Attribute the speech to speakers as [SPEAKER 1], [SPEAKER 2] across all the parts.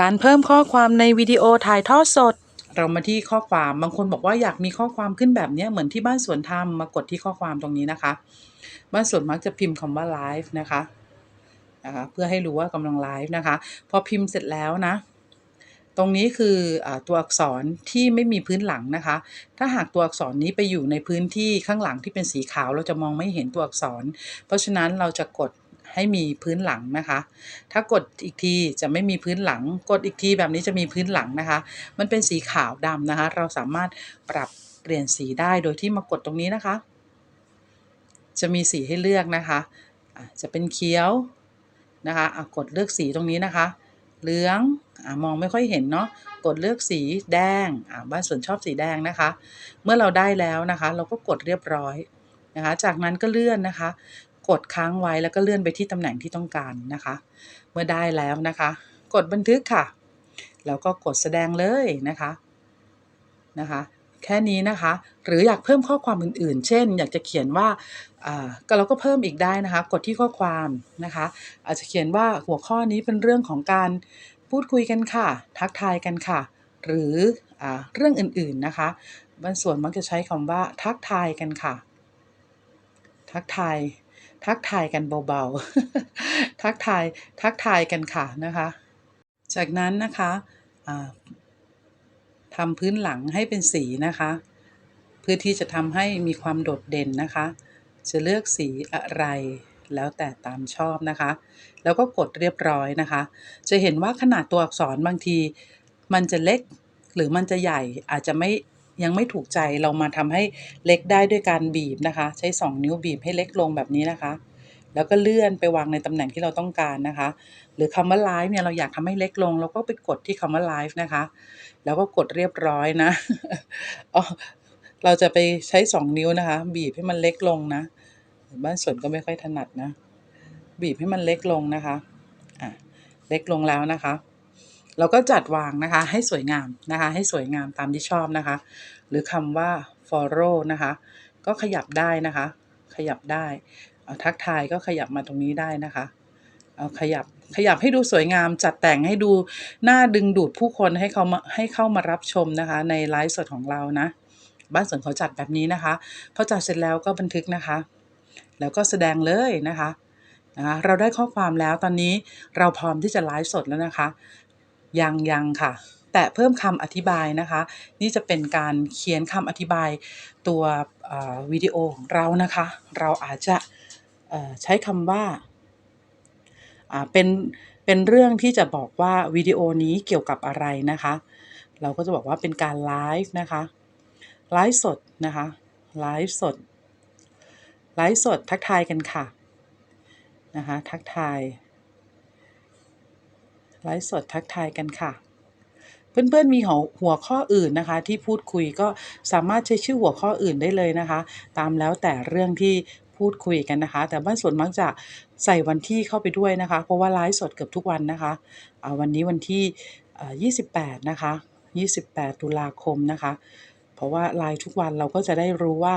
[SPEAKER 1] การเพิ่มข้อความในวิดีโอถ่ายทอดสด เรามาที่ข้อความบางคนบอกว่าอยากมีข้อความขึ้นแบบนี้เหมือนที่บ้านสวนทำมากดที่ข้อความตรงนี้นะคะ บ้านสวนมักจะพิมพ์คำว่าไลฟ์นะคะนะคะเพื่อให้รู้ว่ากำลังไลฟ์นะคะ พอพิมพ์เสร็จแล้วนะ ตรงนี้คืออตัวอักษรที่ไม่มีพื้นหลังนะคะ ถ้าหากตัวอักษรนี้ไปอยู่ในพื้นที่ข้างหลังที่เป็นสีขาวเราจะมองไม่เห็นตัวอักษร เพราะฉะนั้นเราจะกด ให้มีพื้นหลังนะคะ ถ้ากดอีกทีจะไม่มีพื้นหลัง กดอีกทีแบบนี้จะมีพื้นหลังนะคะ มันเป็นสีขาวดำนะคะ เราสามารถปรับเปลี่ยนสีได้โดยที่มากดตรงนี้นะคะ จะมีสีให้เลือกนะคะะจะเป็นเขียวนะคะะกดเลือกสีตรงนี้นะคะ เหลืองอมองไม่ค่อยเห็นเนาะกดเลือกสีแดงบ้านสวนชอบสีแดงนะคะ เมื่อเราได้แล้วนะคะ เราก็กดเรียบร้อยนะคะ จากนั้นก็เลื่อนนะคะ กดค้างไว้แล้วก็เลื่อนไปที่ตำแหน่งที่ต้องการนะคะ เมื่อได้แล้วนะคะ กดบันทึกค่ะ แล้วก็กดแสดงเลยนะคะนะคะ แค่นี้นะคะ หรืออยากเพิ่มข้อความอื่น ๆ เช่น อยากจะเขียนว่าก็เราก็เพิ่มอีกได้นะคะ กดที่ข้อความนะคะ อาจจะเขียนว่าหัวข้อนี้เป็นเรื่องของการพูดคุยกันค่ะ ทักทายกันค่ะ หรืออเรื่องอื่น ๆนะคะบางส่วนมักจะใช้คำว่าทักทายกันค่ะ ทักทาย ทักทายกันเบาๆ ทักทายทักทายกันค่ะนะคะ จากนั้นนะคะทำพื้นหลังให้เป็นสีนะคะ เพื่อที่จะทำให้มีความโดดเด่นนะคะ จะเลือกสีอะไรแล้วแต่ตามชอบนะคะ แล้วก็กดเรียบร้อยนะคะ จะเห็นว่าขนาดตัวอักษรบางที มันจะเล็กหรือมันจะใหญ่อาจจะไม่ ยังไม่ถูกใจเรามาทำให้เล็กได้ด้วยการบีบนะคะ ใช้ 2 นิ้วบีบให้เล็กลงแบบนี้นะคะ แล้วก็เลื่อนไปวางในตำแหน่งที่เราต้องการนะคะ หรือคำว่าไลฟ์เนี่ยเราอยากทำให้เล็กลง เราก็ไปกดที่คำว่าไลฟ์นะคะ แล้วก็กดเรียบร้อยนะอ๋อเราจะไปใช้ 2 นิ้วนะคะ บีบให้มันเล็กลงนะบ้านสวนก็ไม่ค่อยถนัดนะ บีบให้มันเล็กลงนะคะอะเล็กลงแล้วนะคะ เราก็จัดวางนะคะให้สวยงามนะคะ ให้สวยงามตามที่ชอบนะคะ หรือคำว่า follow นะคะ ก็ขยับได้นะคะ ขยับได้เอาทักทายก็ขยับมาตรงนี้ได้นะคะเอาขยับขยับให้ดูสวยงาม จัดแต่งให้ดูน่าดึงดูดผู้คนให้เขามาให้เข้ามารับชมนะคะ ในไลฟ์สดของเรานะ บ้านสวนเขาจัดแบบนี้นะคะพอจัดเสร็จแล้วก็บันทึกนะคะ แล้วก็แสดงเลยนะคะนะคะเราได้ข้อความแล้วตอนนี้เราพร้อมที่จะไลฟ์สดแล้วนะคะ ยังยังค่ะ แต่เพิ่มคำอธิบายนะคะ นี่จะเป็นการเขียนคำอธิบายตัววิดีโอของเรานะคะ เราอาจจะใช้คำว่าเป็นเป็นเรื่องที่จะบอกว่าวิดีโอนี้เกี่ยวกับอะไรนะคะ เราก็จะบอกว่าเป็นการไลฟ์นะคะไลฟ์สดนะคะไลฟ์สดไลฟ์สดทักทายกันค่ะนะคะทักทาย ไลฟ์สดทักทายกันค่ะ เพื่อนๆมีหัวหัวข้ออื่นนะคะ ที่พูดคุยก็สามารถใช้ชื่อหัวข้ออื่นได้เลยนะคะ ตามแล้วแต่เรื่องที่พูดคุยกันนะคะ แต่บ้านส่วนมักจะใส่วันที่เข้าไปด้วยนะคะ เพราะว่าไลฟ์สดเกือบทุกวันนะคะเอาวันนี้วันที่28นะคะ28 ตุลาคมนะคะ เพราะว่าไลฟ์ทุกวันเราก็จะได้รู้ว่า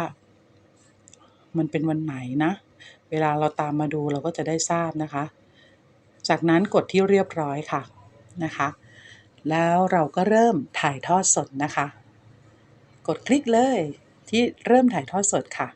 [SPEAKER 1] มันเป็นวันไหนนะ เวลาเราตามมาดูเราก็จะได้ทราบนะคะ จากนั้นกดที่เรียบร้อยค่ะนะคะ แล้วเราก็เริ่มถ่ายทอดสดนะคะ กดคลิกเลยที่เริ่มถ่ายทอดสดค่ะ